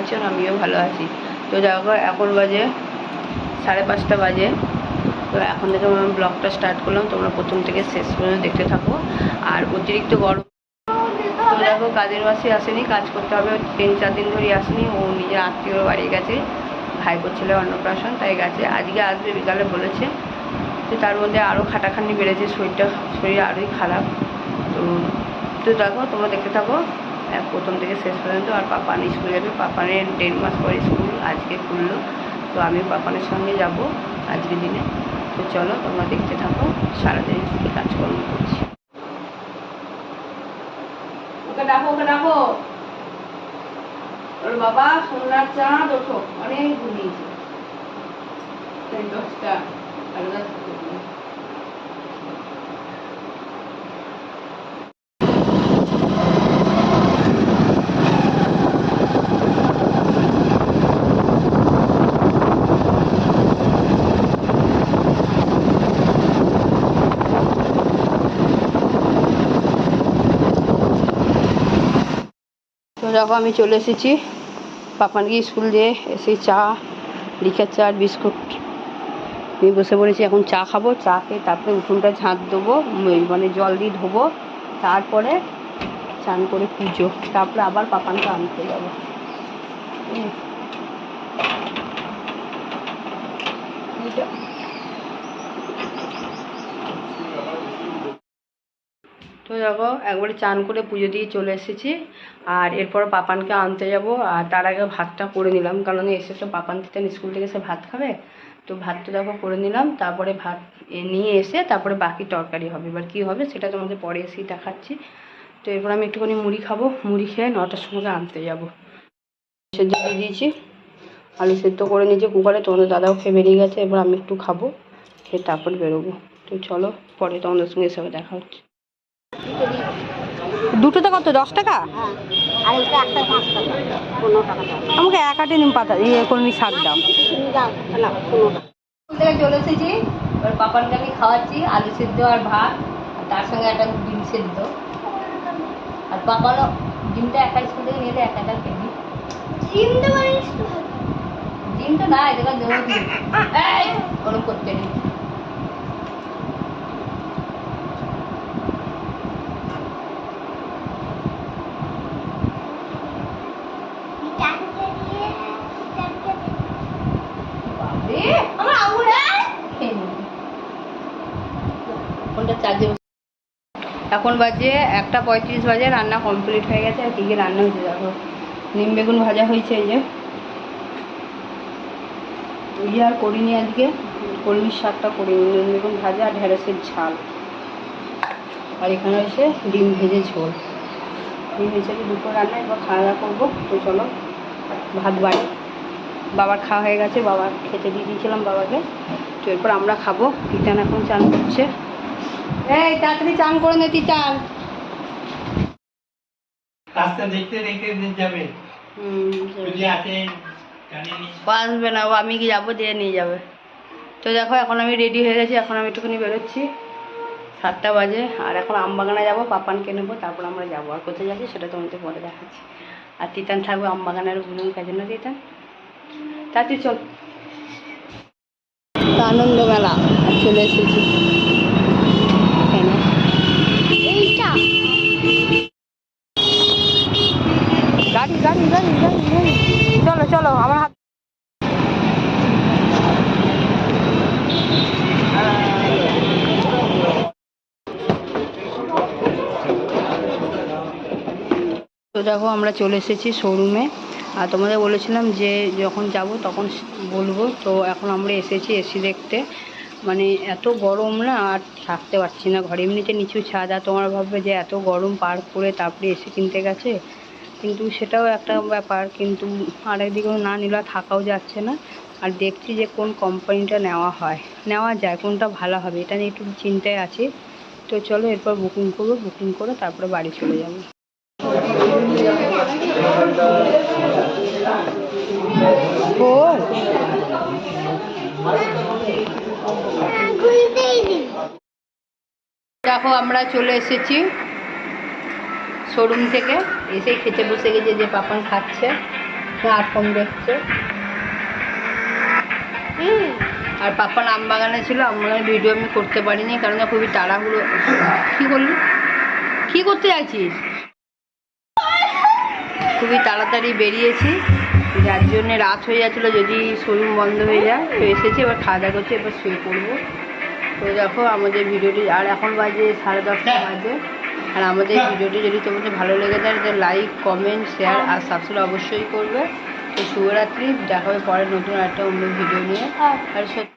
আছো আর আমিও ভালো আছি। তো দেখো এখন বাজে সাড়ে পাঁচটা বাজে। তো এখন থেকে আমি ব্লগটা স্টার্ট করলাম, তোমরা প্রথম থেকে শেষ পর্যন্ত দেখতে থাকো। আর অতিরিক্ত গরম তো দেখো কাজের বাসে আসেনি, কাজ করতে হবে। তিন চার দিন ধরে আসেনি, ও নিজের আত্মীয় বাড়ি গেছে ভাই ছেলে অন্নপ্রাশন, তাই গেছে। আজকে আসবে, বিকালে বলেছে। তো তার মধ্যে আরও খাটাখানি বেড়েছে, শরীরটা, শরীর আরোই খারাপ। তো তো দেখো তোমরা দেখতে থাকো। প্রথম থেকে শেষ পর্যন্ত আর পাপান স্কুলে যাবে। পাপানের দেড় মাস পরে স্কুল আজকে খুললো। তো আমি পাপানের সঙ্গে যাব আজকের দিনে। তো চলো, তোমরা দেখতে থাকো। সারাদিন কী কাজকর্ম করছি। ওকে ডাকো ওকে ডাকো ওর বাবা সোনার চাঁদ ওঠো। অনেক ঘুমিয়েছে। দশটা দশটা। দেখো, আমি চলে এসেছি। পাপানকে স্কুল দিয়ে এসে চা লিখার চা বিস্কুট। নিয়ে বসে পড়েছি, এখন চা খাব, চা খেয়ে তারপরে উঠোনটা ঝাঁট দেবো মানে জল দিয়ে ধোবো, তারপরে চান করে পুজো, তারপরে আবার পাপানকে আনতে যাব। হুম। তো দেখো, একবারে চান করে পুজো দিয়ে চলে এসেছি। আর এরপর পাপানকে আনতে যাব, আর তার আগে ভাতটা করে নিলাম। কারণ এসে তো পাপান তিতান স্কুল থেকে এসে ভাত খাবে। তো ভাতটা দেখো করে নিলাম, তারপরে ভাত নিয়ে এসে তারপরে বাকি তরকারি হবে। এবার কী হবে সেটা তোমাদের পরে এসেই দেখাচ্ছি। তো এরপর আমি একটুখানি মুড়ি খাব। মুড়ি খেয়ে নটার সময় আনতে যাব। সেদ্ধ দিয়ে দিয়েছি। আলু সেদ্ধ করে নিয়েছি কুকারে। তোমাদের দাদাও খেয়ে বেরিয়ে গেছে। এবার আমি একটু খাব, খেয়ে তারপর বেরোবো। তো চলো, পরে তোমাদের সঙ্গে এসে দেখা হচ্ছে। দুটোতে কত দশ টাকা? হ্যাঁ আর ওটা একটা পাঁচ টাকা পনেরো টাকা দাম। আমাকে এক আটে নিম পাতা ইয়ে কলমি শাক দাও। তুমি দাও না পনেরো টাকা। থেকে চলে এসেছি এবার পাপানকে আমি খাওয়াচ্ছি আলু সেদ্ধ আর ভাত আর তার সঙ্গে একটা ডিম সেদ্ধ। আর পাপানও ডিমটা একা স্কুল থেকে নিলে একা একা খেবি ডিম তো না এটা দেবো ওরম করতে নেই বাবারে, আমার আঙুলে খেয়ে নিবি। ফোনটা চার্জে এখন বাজে একটা পঁয়ত্রিশ বাজে, রান্না কমপ্লিট হয়ে গেছে, আর কী কী রান্না হয়েছে দেখো। নিম বেগুন ভাজা হয়েছে এই যে। ওই আর করিনি আজকে, কলমির শাকটা করিনি, নিম বেগুন ভাজা আর ঢেঁড়সের ঝাল। আর এখানে হয়েছে ডিম ভেজে ঝোল। ডিম ভেজে দুটো রান্না, এবার খাওয়া দাওয়া করব। তো চলো, ভাত বাড়ি। বাবার খাওয়া হয়ে গেছে বাবা খেতে দিয়ে দিয়েছিলাম বাবাকে। তো এরপর আমরা খাব। তিতান এখন চান করছে। এই তাড়াতাড়ি চান করে নে তিতান কাজটা দেখতে দেখতে দিন যাবে। যদি আসে আসবে না ও আমি কি যাব? দিয়ে নিয়ে যাবে। তো দেখো এখন আমি রেডি হয়ে গেছি এখন আমি একটুখানি বেরোচ্ছি। সাতটা বাজে আর এখন আমবাগানে যাব পাপানকে নেব তারপর আমরা যাব। আর কোথায় যাচ্ছি সেটা তোমাদের পরে দেখাচ্ছি। আর তিতান থাকবে আমবাগানের বুলুন কাজে না তিতান। তা তুই চল। আনন্দ মেলা চলে এসেছি এখানে এইটা গাড়ি গাড়ি গাড়ি গাড়ি গাড়ি চলো চলো আমার হাত তো দেখো আমরা চলে এসেছি শোরুমে আর তোমাদের বলেছিলাম যে যখন যাব তখন বলব। তো এখন আমরা এসেছি এসি দেখতে। মানে এত গরম না, আর থাকতে পারছি না ঘরে। এমনিতে নিচু ছাদ, আর তোমার ভাববে যে এত গরম পার করে তারপরে এসি কিনতে গেছে। কিন্তু সেটাও একটা ব্যাপার, কিন্তু আরেকদিকেও না নিলে থাকাও যাচ্ছে না। আর দেখছি যে কোন কোম্পানিটা নেওয়া হয়। নেওয়া যায়, কোনটা ভালো হবে, এটা নিয়ে একটু চিন্তায় আছি। তো চলো এরপর বুকিং করব বুকিং করে তারপরে বাড়ি চলে যাব। দেখো, আমরা চলে এসেছি শোরুম থেকে। এসে খেতে বসে গেছে যে পাপান খাচ্ছে আর ফোন দেখছে। আর পাপান আম বাগানে ছিল আম বাগানে ভিডিও আমি করতে পারিনি, কারণ খুবই তাড়াহুড়ো। কী করলি? কী করতে যাচ্ছিস? খুবই তাড়াতাড়ি বেরিয়েছি। যার জন্যে রাত হয়ে যাচ্ছিল, যদি শোরুম বন্ধ হয়ে যায়, তো এসেছি, এবার খাওয়া দাওয়া করছি, এবার শুয়ে পড়ব। তো দেখো, আমাদের ভিডিওটি, আর এখন বাজে সাড়ে দশটা বাজে। আর আমাদের ভিডিওটি যদি তোমাদের ভালো লেগে থাকে, তাহলে লাইক কমেন্ট শেয়ার আর সাবস্ক্রাইব অবশ্যই করবে। তো শুভরাত্রি, দেখা হবে পরে নতুন একটা অন্য ভিডিও নিয়ে। আর সত্যি